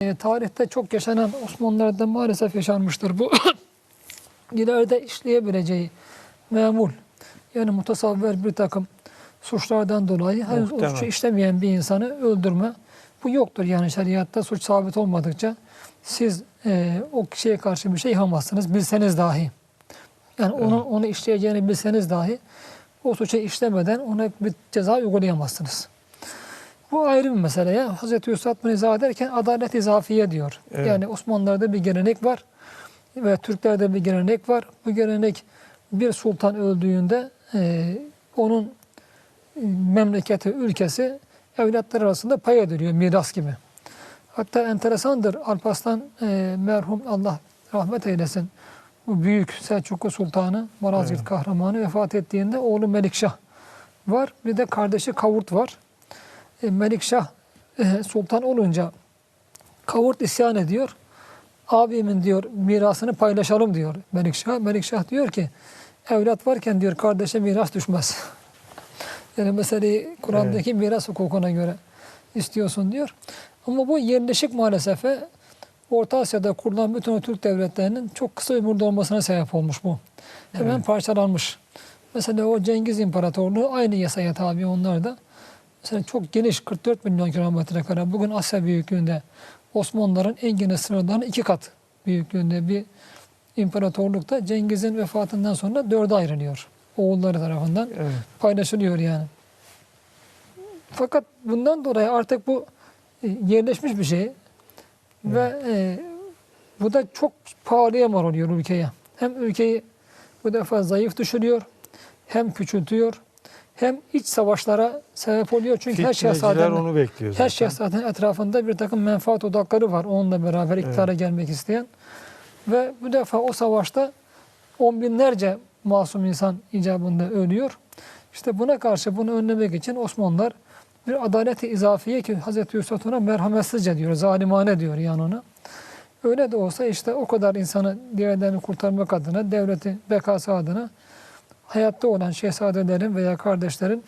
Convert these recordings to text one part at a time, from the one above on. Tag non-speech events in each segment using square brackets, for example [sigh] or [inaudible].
E, tarihte çok yaşanan Osmanlılar'da maalesef yaşanmıştır bu. [coughs] İleride işleyebileceği memul yani mutasavver bir takım suçlardan dolayı henüz o suçu işlemeyen bir insanı öldürme bu yoktur yani şeriatta suç sabit olmadıkça siz e, o kişiye karşı bir şey yapamazsınız bilseniz dahi. Yani onu onu işleyeceğini bilseniz dahi o suçu işlemeden ona bir ceza uygulayamazsınız. Bu ayrı bir mesele ya. Hazreti Yusuf bunu izah ederken adalet izafiye diyor. Evet. Yani Osmanlılar'da bir gelenek var ve Türklerde bir gelenek var. Bu gelenek bir sultan öldüğünde e, onun e, memleketi, ülkesi evlatlar arasında pay ediliyor miras gibi. Hatta enteresandır Alparslan e, merhum Allah rahmet eylesin. Bu büyük Selçuklu Sultanı, Malazgirt Evet. kahramanı vefat ettiğinde oğlu Melikşah var. Bir de kardeşi Kavurt var. E, Melikşah e, sultan olunca Kavurt isyan ediyor. Abimin diyor mirasını paylaşalım diyor Melikşah. Melikşah diyor ki evlat varken diyor kardeşe miras düşmez. [laughs] yani meseleyi Kur'an'daki miras hukukuna göre istiyorsun diyor. Ama bu yerleşik maalesef e, Orta Asya'da kurulan bütün o Türk devletlerinin çok kısa ömürde olmasına sebep olmuş bu. Hemen Evet. parçalanmış. Mesela o Cengiz İmparatorluğu aynı yasaya tabi onlar da. Mesela çok geniş 44 milyon kilometre kare. Bugün Asya büyüklüğünde Osmanlıların en geniş sınırlarının iki kat büyüklüğünde bir imparatorlukta Cengiz'in vefatından sonra dörde ayrılıyor. Oğulları tarafından Evet. paylaşılıyor yani. Fakat bundan dolayı artık bu e, yerleşmiş bir şey ve e, bu da çok pahalıya mal oluyor ülkeye. Hem ülkeyi bu defa zayıf düşürüyor, hem küçültüyor, hem iç savaşlara sebep oluyor. Çünkü her şehzadenin, onu bekliyor her zaten. şehzadenin etrafında bir takım menfaat odakları var. Onunla beraber iktidara gelmek isteyen. Ve bu defa o savaşta on binlerce masum insan icabında ölüyor. İşte buna karşı bunu önlemek için Osmanlılar bir adaleti izafiye ki Hazreti Yusuf ona merhametsizce diyor, zalimane diyor yani ona. Öyle de olsa işte o kadar insanı diğerlerini kurtarmak adına, devleti bekası adına hayatta olan şehzadelerin veya kardeşlerin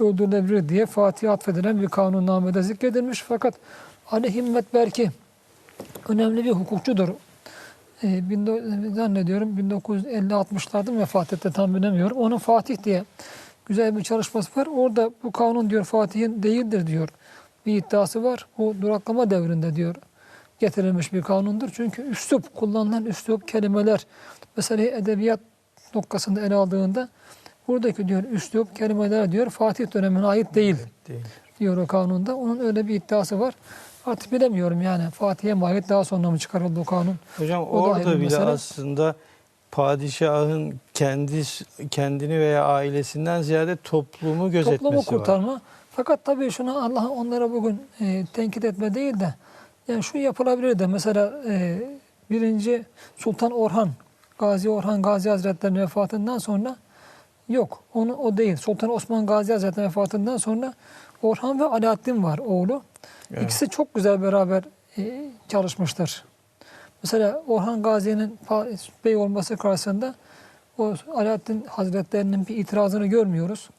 öldürülebilir diye Fatih'e atfedilen bir kanunnamede zikredilmiş. Fakat Ali Himmet Berki önemli bir hukukçudur. Bin- zannediyorum 1950-60'larda vefat etti tam bilemiyorum. Onun Fatih diye güzel bir çalışması var. Orada bu kanun diyor Fatih'in değildir diyor. Bir iddiası var. O duraklama devrinde diyor getirilmiş bir kanundur. Çünkü üslup, kullanılan üslup, kelimeler mesela edebiyat noktasında ele aldığında buradaki diyor üslup, kelimeler diyor Fatih dönemine ait değil Değil. diyor o kanunda. Onun öyle bir iddiası var. Artık bilemiyorum yani Fatih'e mi ait daha sonra mı çıkarıldı o kanun? Hocam O orada bile mesele. aslında padişahın kendi kendini veya ailesinden ziyade toplumu gözetmesi Toplumu var. kurtarma. Fakat tabii şunu Allah onlara bugün e, tenkit etme değil de yani şu yapılabilir de mesela e, birinci Sultan Orhan Gazi Orhan Gazi Hazretleri'nin vefatından sonra yok. Onu o değil. Sultan Osman Gazi Hazretleri'nin vefatından sonra Orhan ve Alaaddin var oğlu. Evet. İkisi çok güzel beraber e, çalışmıştır. Mesela Orhan Gazi'nin bey olması karşısında o Alaaddin Hazretlerinin bir itirazını görmüyoruz.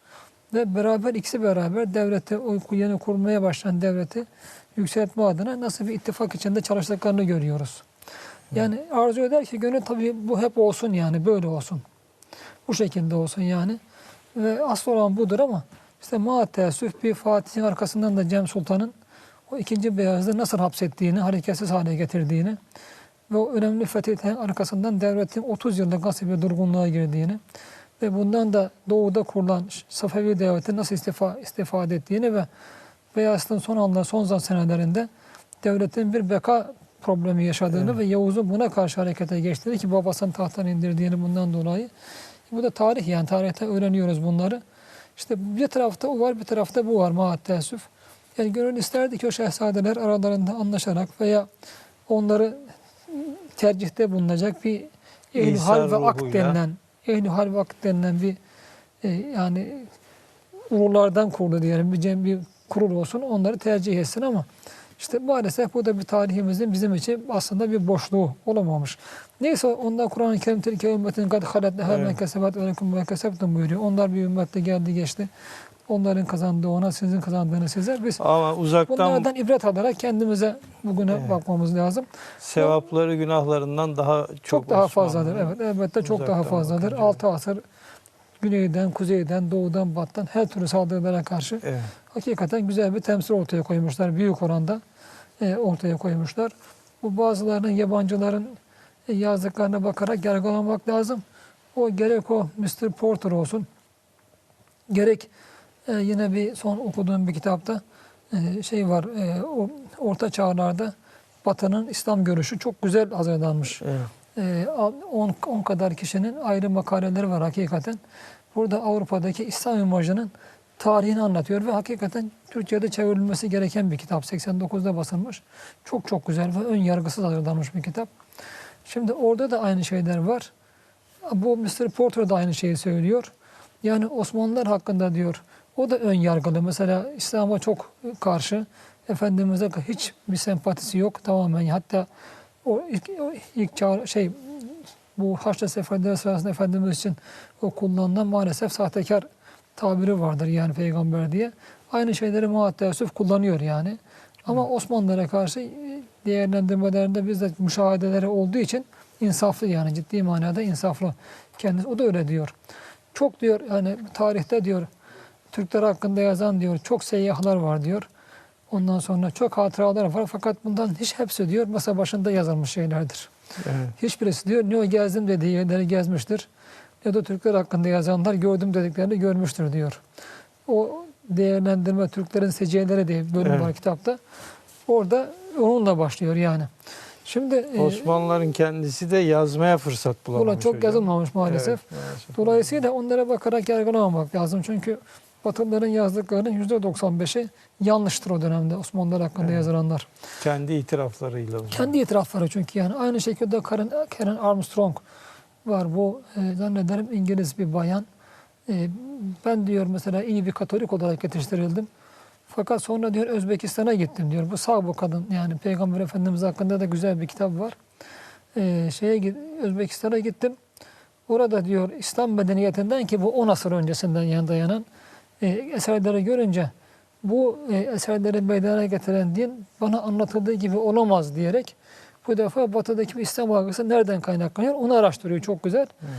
Ve beraber ikisi beraber devleti, yeni kurmaya başlayan devleti yükseltme adına nasıl bir ittifak içinde çalıştıklarını görüyoruz. Yani arzu eder ki gönül tabii bu hep olsun yani böyle olsun. Bu şekilde olsun yani. Ve asıl olan budur ama işte ma teessüf bir Fatih'in arkasından da Cem Sultan'ın o ikinci Beyazıt'ı nasıl hapsettiğini, hareketsiz hale getirdiğini ve o önemli fetihlerin arkasından devletin 30 yıllık nasıl bir durgunluğa girdiğini ve bundan da doğuda kurulan Safevi devleti nasıl istifa, istifade ettiğini ve Beyazıt'ın son anda son senelerinde devletin bir beka problemi yaşadığını Evet. ve Yavuz'un buna karşı harekete geçtiğini ki babasını tahttan indirdiğini bundan dolayı. Bu da tarih yani tarihte öğreniyoruz bunları. İşte bir tarafta o var bir tarafta bu var maat teessüf. Yani gönül isterdi ki o şehzadeler aralarında anlaşarak veya onları tercihte bulunacak bir ehl hal ve ak denilen ehl hal ve ak denilen bir e, yani ulurlardan kurulu diyelim bir, cem- bir kurul olsun onları tercih etsin ama işte maalesef bu da bir tarihimizin bizim için aslında bir boşluğu olamamış. Neyse ondan Kur'an-ı Kerim tilke ümmetin kad halet leha men kesebet ve lekum men kesebtum buyuruyor. Onlar bir ümmette geldi geçti. Onların kazandığı ona, sizin kazandığınız size. Biz Ama uzaktan bunlardan ibret alarak kendimize bugüne Evet. bakmamız lazım. sevapları günahlarından daha çok, Çok, daha fazladır. Evet, elbette çok daha fazladır. bakınca. 6 asır güneyden, kuzeyden, doğudan, battan her türlü saldırılara karşı Evet. hakikaten güzel bir temsil ortaya koymuşlar. Büyük oranda ortaya koymuşlar. Bu bazılarının yabancıların e, yazdıklarına bakarak yargılamak lazım. O gerek o Mr. Porter olsun, gerek e, yine bir son okuduğum bir kitapta e, şey var, e, o orta çağlarda Batı'nın İslam görüşü çok güzel hazırlanmış. Evet. 10 kadar kişinin ayrı makaleleri var hakikaten. Burada Avrupa'daki İslam imajının tarihini anlatıyor ve hakikaten Türkçe'de çevrilmesi gereken bir kitap. 89'da basılmış. Çok çok güzel ve ön yargısız hazırlanmış bir kitap. Şimdi orada da aynı şeyler var. Bu Mr. Porter da aynı şeyi söylüyor. Yani Osmanlılar hakkında diyor. O da ön yargılı. Mesela İslam'a çok karşı. Efendimiz'e hiç bir sempatisi yok tamamen. Hatta o ilk, o ilk çağrı, şey bu Haçlı seferleri sırasında Efendimiz için o kullanılan maalesef sahtekar tabiri vardır yani peygamber diye. Aynı şeyleri Muhatta Yusuf kullanıyor yani. Ama Osmanlılara karşı değerlendirmelerinde bizzat müşahedeleri olduğu için insaflı yani ciddi manada insaflı. Kendisi o da öyle diyor. Çok diyor yani tarihte diyor Türkler hakkında yazan diyor çok seyyahlar var diyor. Ondan sonra çok hatıralar var fakat bundan hiç hepsi diyor masa başında yazılmış şeylerdir. Evet. Hiçbirisi diyor ne o gezdim dediği yerleri gezmiştir. Ne de Türkler hakkında yazanlar gördüm dediklerini görmüştür diyor. O değerlendirme Türklerin seciyeleri diye bir bölüm Evet. var kitapta. Orada onunla başlıyor yani. Şimdi e, Osmanlıların kendisi de yazmaya fırsat bulamamış. buna çok hocam. yazılmamış maalesef. Evet, maalesef. Dolayısıyla onlara bakarak yargılamamak lazım. Çünkü Batılıların yazdıklarının %95'i yanlıştır o dönemde Osmanlılar hakkında Evet. yazılanlar. kendi itiraflarıyla. Kendi itirafları çünkü yani aynı şekilde Karen, Karen Armstrong var. Bu e, zannederim İngiliz bir bayan. E, ben diyor mesela iyi bir Katolik olarak yetiştirildim. Fakat sonra diyor Özbekistan'a gittim diyor. Bu sağ bu kadın yani Peygamber Efendimiz hakkında da güzel bir kitap var. E, şeye Özbekistan'a gittim. Orada diyor İslam medeniyetinden ki bu 10 asır öncesinden yani dayanan e, eserleri görünce bu e, eserleri meydana getiren din bana anlatıldığı gibi olamaz diyerek bu defa batıdaki bir İslam algısı nereden kaynaklanıyor onu araştırıyor çok güzel. Hmm.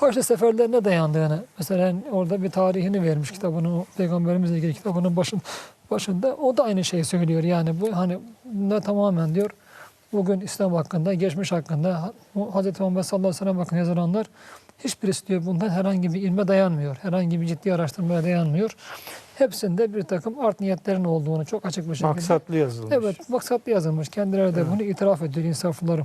Karşı seferlerine dayandığını mesela orada bir tarihini vermiş kitabının Peygamberimizle ilgili kitabının başın, başında o da aynı şeyi söylüyor yani bu hani bunda tamamen diyor bugün İslam hakkında geçmiş hakkında Hz. Muhammed sallallahu aleyhi ve sellem hakkında yazılanlar hiçbirisi diyor bundan herhangi bir ilme dayanmıyor. Herhangi bir ciddi araştırmaya dayanmıyor. Hepsinde bir takım art niyetlerin olduğunu çok açık bir şekilde. Maksatlı yazılmış. Evet, maksatlı yazılmış. Kendileri de Evet. bunu itiraf ediyor insaflıları.